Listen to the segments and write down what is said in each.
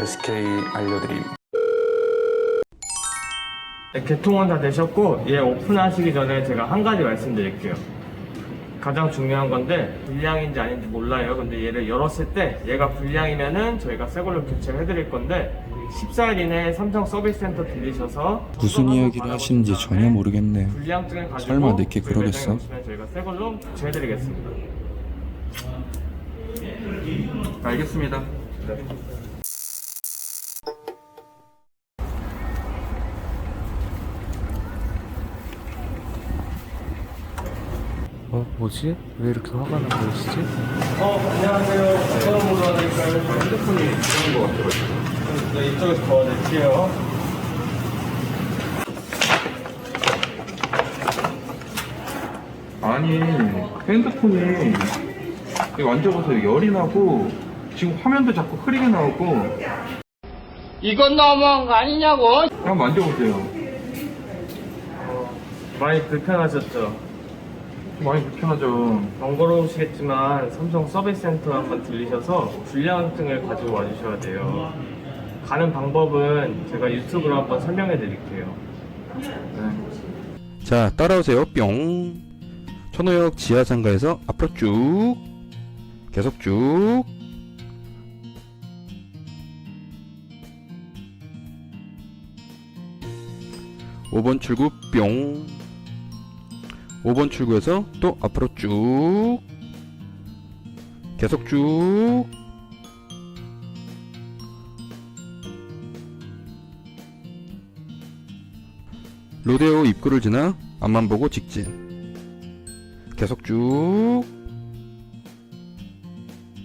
SK 알려드림. 네, 개통은 다 되셨고 얘 오픈하시기 전에 제가 한 가지 말씀드릴게요. 가장 중요한 건데 불량인지 아닌지 몰라요. 근데 얘를 열었을 때 얘가 불량이면은 저희가 새 걸로 교체를 해드릴 건데 14일 이내에 삼성 서비스 센터 들리셔서 무슨 이야기를 하시는지 전혀 모르겠네. 불량증을 가지고 설마 내게 저희 그러겠어? 매장에 오시면 저희가 새 걸로 교체해드리겠습니다. 알겠습니다. 어, 뭐지? 왜 이렇게 화가 나 보이시지? 어, 안녕하세요. 어떤 도와드릴까요? 저 핸드폰이 이런 거 같아가지고. 네, 이쪽에서 도와드릴게요. 아니 핸드폰이 이거 만져보세요 열이 나고 지금 화면도 자꾸 흐리게 나오고 이건 너무한 거 아니냐고. 한번 만져보세요 많이 불편하셨죠? 많이 불편하죠 번거로우시겠지만 삼성 서비스 센터 한번 들리셔서 불량증을 가지고 와주셔야 돼요. 가는 방법은 제가 유튜브로 한번 설명해 드릴게요. 네. 자, 따라오세요. 뿅. 천호역 지하 상가에서 앞으로 쭉. 계속 쭉. 오번 출구 뿅. 5번 출구에서 또 앞으로 쭉. 계속 쭉. 로데오 입구를 지나 앞만 보고 직진. 계속 쭉.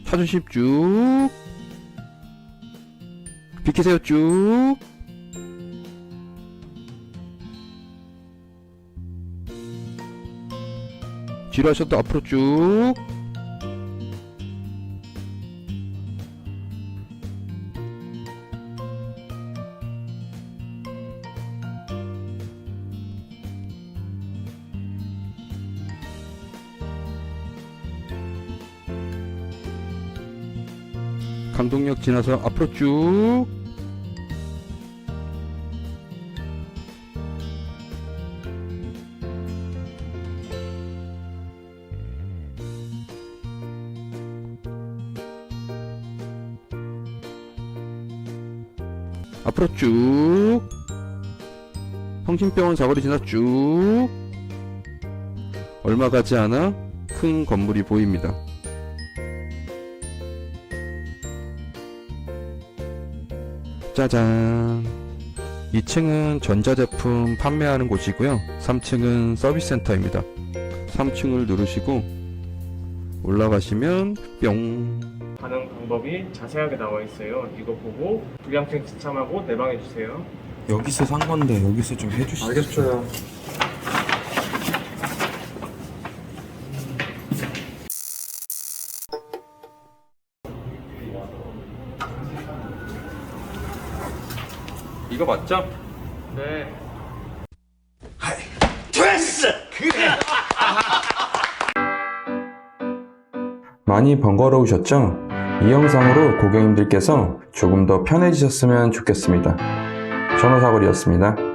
차주심 쭉. 비키세요 쭉. 뒤로 하셔도 앞으로 쭉. 강동역 지나서 앞으로 쭉. 앞으로 쭉. 성심병원 사거리 지나 쭉. 얼마 가지 않아 큰 건물이 보입니다. 짜잔. 2층은 전자제품 판매하는 곳이고요. 3층은 서비스 센터입니다. 3층을 누르시고 올라가시면 뿅. 가는 방법이 자세하게 나와 있어요. 이거 보고 불량증 지참하고 내방해 주세요. 여기서 산 건데 여기서 좀 해주시죠. 알겠어요 이거 맞죠? 네. 많이 번거로우셨죠? 이 영상으로 고객님들께서 조금 더 편해지셨으면 좋겠습니다. 전호사거리였습니다.